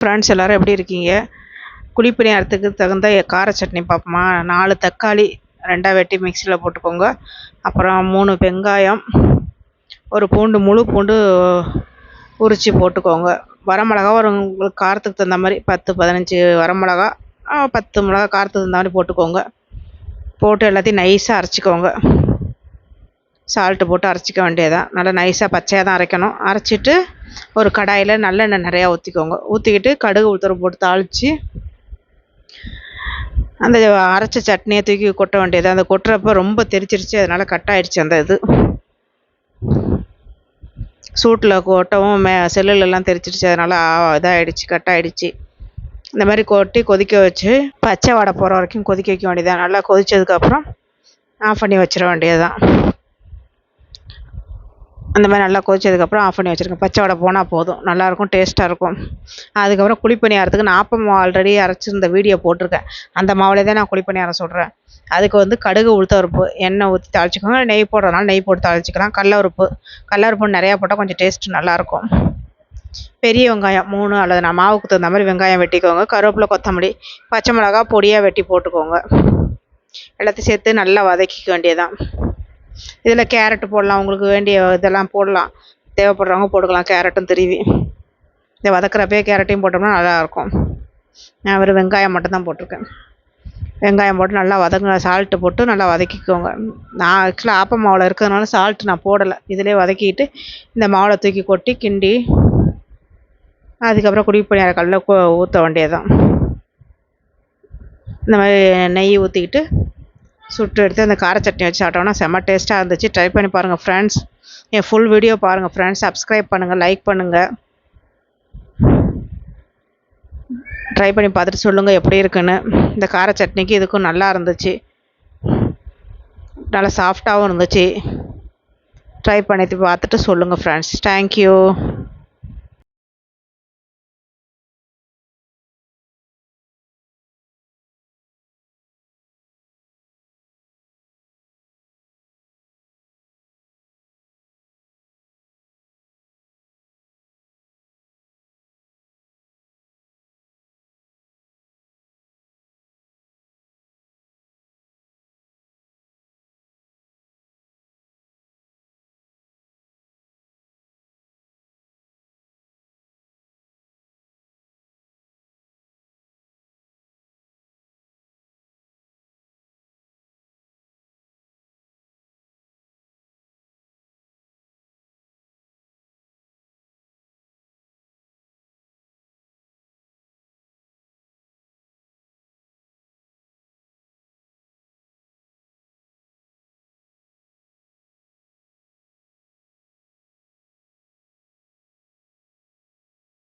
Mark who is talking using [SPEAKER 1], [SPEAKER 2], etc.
[SPEAKER 1] Friends எல்லோரும் எப்படி இருக்கீங்க? குழிப்பணியாரத்துக்கு தகுந்த கார சட்னி பார்ப்போமா? நாலு தக்காளி ரெண்டாக வெட்டி மிக்சியில் போட்டுக்கோங்க. அப்புறம் மூணு வெங்காயம் ஒரு பூண்டு முழு பூண்டு உரித்து போட்டுக்கோங்க. வரமிளகா ஒரு உங்களுக்கு காரத்துக்கு தகுந்த மாதிரி பத்து பதினஞ்சு வரமிளகா பத்து மிளகா காரத்துக்கு தகுந்த மாதிரி போட்டுக்கோங்க. போட்டு எல்லாத்தையும் நைஸாக அரைச்சிக்கோங்க. சால்ட்டு போட்டு அரைச்சிக்க வேண்டியதான் நல்லா நைஸாக பச்சையாக தான் அரைக்கணும். அரைச்சிட்டு ஒரு கடாயில் நல்லெண்ணெய் நிறையா ஊற்றிக்கோங்க ஊற்றிக்கிட்டு கடுகு உளுத்தம்பருப்பு போட்டு தாளித்து அந்த அரைச்ச சட்னியை தூக்கி கொட்ட வேண்டியது. அந்த கொட்டுறப்ப ரொம்ப தெரிச்சிருச்சு அதனால் கட் ஆயிடுச்சு அந்த இது. சூட்டில் கொட்டவும் மே செல்லுலெல்லாம் தெரிச்சிருச்சு அதனால் இதாகிடுச்சு கட் ஆகிடுச்சு இந்த மாதிரி கொட்டி கொதிக்க வச்சு பச்சை வடை போகிற வரைக்கும் கொதிக்க வைக்க வேண்டியதான் நல்லா கொதிச்சதுக்கப்புறம் ஆஃப் பண்ணி வச்சிட வேண்டியது தான் அந்த மாதிரி நல்லா கொதிச்சதுக்கப்புறம் ஆஃப் பண்ணி வச்சுருங்க பச்சை வடை போனால் போதும். நல்லாயிருக்கும் டேஸ்ட்டாக இருக்கும். அதுக்கப்புறம் குழிப்பணியாரத்துக்கு நான் ஆப்பம் ஆல்ரெடி அரைச்சிருந்த வீடியோ போட்டிருக்கேன். அந்த மாவுலே தான் நான் குழிப்பணியாரம் சொல்கிறேன் அதுக்கு வந்து கடுகு உளுத்த உறுப்பு எண்ணெய் ஊற்றி தாளிச்சிக்கோங்க. நெய் போடுறதுனால நெய் போட்டு தாளிச்சிக்கலாம். கடலப்பருப்பு கடலப்பருப்பு நிறையா போட்டால் கொஞ்சம் டேஸ்ட்டு நல்லாயிருக்கும் பெரிய வெங்காயம் மூணு அல்லது நான் மாவுக்கு தகுந்த மாதிரி வெங்காயம் வெட்டிக்கோங்க. கருவேப்பிலை கொத்தமல்லி பச்சை மிளகா பொடியாக வெட்டி போட்டுக்கோங்க. எல்லாத்தையும் சேர்த்து நல்லா வதக்கிக்க வேண்டியதான் இதில் கேரட்டு போடலாம் உங்களுக்கு வேண்டிய இதெல்லாம் போடலாம். தேவைப்படுறவங்க போட்டுக்கலாம் கேரட்டும் திருவி. இந்த வதக்குறப்பயே கேரட்டையும் போட்டோம்னா நல்லாயிருக்கும். நான் வெறும் வெங்காயம் மட்டும்தான் போட்டிருக்கேன். வெங்காயம் போட்டு நல்லா வதங்க சால்ட்டு போட்டு நல்லா வதக்கிக்கோங்க. நான் ஆக்சுவலாக ஆப்ப மாவில் இருக்கிறதுனால சால்ட்டு நான் போடலை. இதிலே வதக்கிட்டு இந்த மாவில் தூக்கி கொட்டி கிண்டி அதுக்கப்புறம் குடி பணியார கல்லில் ஊற்ற வேண்டியது தான் இந்த மாதிரி நெய் ஊற்றிக்கிட்டு சுட்டு எடுத்து அந்த கார சட்னி வச்சு சாப்பிட்டோம்னா செம்ம டேஸ்ட்டாக இருந்துச்சு. ட்ரை பண்ணி பாருங்கள் ஃப்ரெண்ட்ஸ் என் ஃபுல் வீடியோ பாருங்கள் ஃப்ரெண்ட்ஸ் சப்ஸ்கிரைப் பண்ணுங்கள் லைக் பண்ணுங்கள் ட்ரை பண்ணி பார்த்துட்டு சொல்லுங்கள் எப்படி இருக்குன்னு. இந்த கார சட்னிக்கு இதுக்கும் நல்லா இருந்துச்சு. நல்லா சாஃப்டாகவும் இருந்துச்சு. ட்ரை பண்ணி பார்த்துட்டு சொல்லுங்கள் ஃப்ரெண்ட்ஸ் தேங்க்யூ